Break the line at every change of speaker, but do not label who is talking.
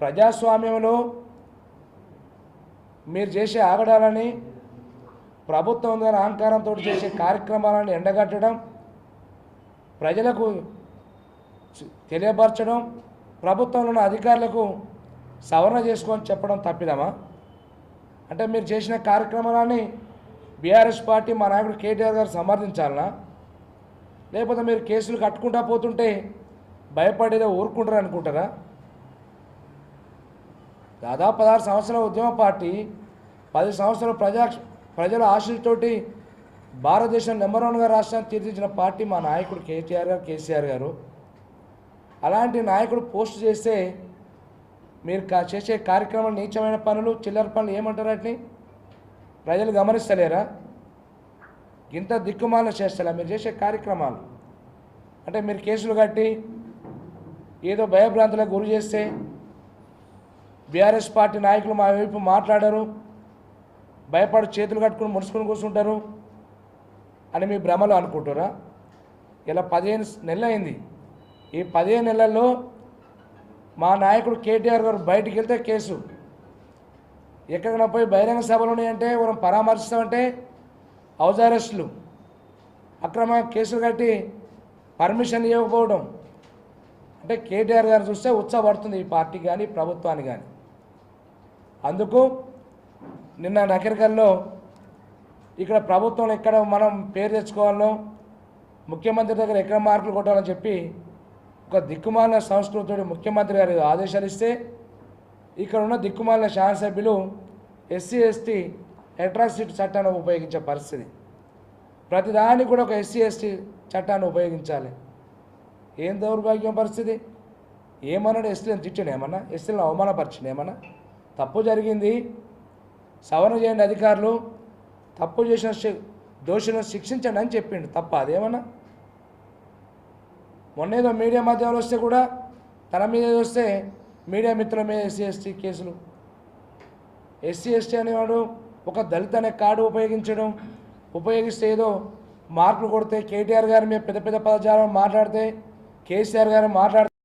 ప్రజాస్వామ్యంలో మీరు చేసే ఆగడాలని ప్రభుత్వం ద్వారా అహంకారంతో చేసే కార్యక్రమాలను ఎండగట్టడం ప్రజలకు తెలియపరచడం ప్రభుత్వంలో ఉన్న అధికారులకు సవరణ చేసుకొని చెప్పడం తప్పిదమా? అంటే మీరు చేసిన కార్యక్రమాలని బీఆర్ఎస్ పార్టీ మా నాయకుడు కేటీఆర్ గారు సమర్థించాలనా? లేకపోతే మీరు కేసులు కట్టుకుంటా పోతుంటే భయపడేదో ఊరుకుంటారు అనుకుంటారా దాదాపు పదహారు సంవత్సరాల ఉద్యమ పార్టీ పది సంవత్సరాలు ప్రజా ప్రజల ఆశలతోటి భారతదేశం నెంబర్ వన్గా రాష్ట్రాన్ని తీర్చిదిద్దిన పార్టీ మా నాయకుడు కేటీఆర్ గారు కేసీఆర్ గారు. అలాంటి నాయకుడు పోస్ట్ చేస్తే మీరు కా- చేసే కార్యక్రమాలు నీచమైన పనులు చిల్లర పనులు ఏమంటారు వాటిని ప్రజలు గమనిస్తలేరా? ఇంత దిక్కుమాల చేస్తలే? మీరు చేసే కార్యక్రమాలు. అంటే మీరు కేసులు కట్టి ఏదో భయభ్రాంతులకు గురి చేస్తే బీఆర్ఎస్ పార్టీ నాయకులు మా వైపు మాట్లాడరు భయపడి చేతులు కట్టుకుని ముడుచుకుని కూర్చుంటారు అని మీ భ్రమలు అనుకుంటారా ఇలా పదిహేను నెలలైంది. అయింది ఈ పదిహేను నెలల్లో మా నాయకుడు కేటీఆర్ గారు బయటికి వెళ్తే కేసు. ఎక్కడికైనా పోయి బహిరంగ సభలు ఉన్నాయంటే మనం పరామర్శిస్తామంటే హౌస్ అరెస్టులు అక్రమ కేసులు కట్టి పర్మిషన్ ఇవ్వకపోవడం. అంటే కేటీఆర్ గారు చూస్తే ఉత్సాహపడుతుంది ఈ పార్టీ కానీ ప్రభుత్వాన్ని కానీ అందుకు నిన్న నకరికల్లో ఇక్కడ ప్రభుత్వం ఎక్కడ మనం పేరు తెచ్చుకోవాలో ముఖ్యమంత్రి దగ్గర ఎక్కడ మార్కులు కొట్టాలని చెప్పి ఒక దిక్కుమాలిన సంస్కృతితో ముఖ్యమంత్రి గారు ఆదేశాలు ఇస్తే ఇక్కడ ఉన్న దిక్కుమాలిన శాసనసభ్యులు ఎస్సీ ఎస్టీ అట్రాసిటీ చట్టాన్ని ఉపయోగించే పరిస్థితి. ప్రతిదానికి కూడా ఒక ఎస్సీ ఎస్టీ చట్టాన్ని ఉపయోగించాలి. ఏం దౌర్భాగ్యం పరిస్థితి? ఏమన్నాడు? ఎస్టీలను తిట్టిన ఏమన్నా? ఎస్టీలను అవమానపరిచిన ఏమన్నా? తప్పు జరిగింది. సవరణ చేయండి అధికారులు. తప్పు చేసిన దోషులను శిక్షించండి అని చెప్పిండు. తప్ప అదేమన్నా? మొన్నేదో మీడియా మాధ్యమాలు వస్తే కూడా తన మీద వస్తే మీడియా మిత్రుల మీద ఎస్సీ ఎస్టీ కేసులు. ఎస్సీ ఎస్టీ అనేవాడు ఒక దళిత అనే కార్డు ఉపయోగించడం ఉపయోగిస్తే ఏదో మార్కులు కొడితే కేటీఆర్ గారి మీద పెద్ద పెద్ద పదజాలం మాట్లాడితే కేసీఆర్ గారు మాట్లాడితే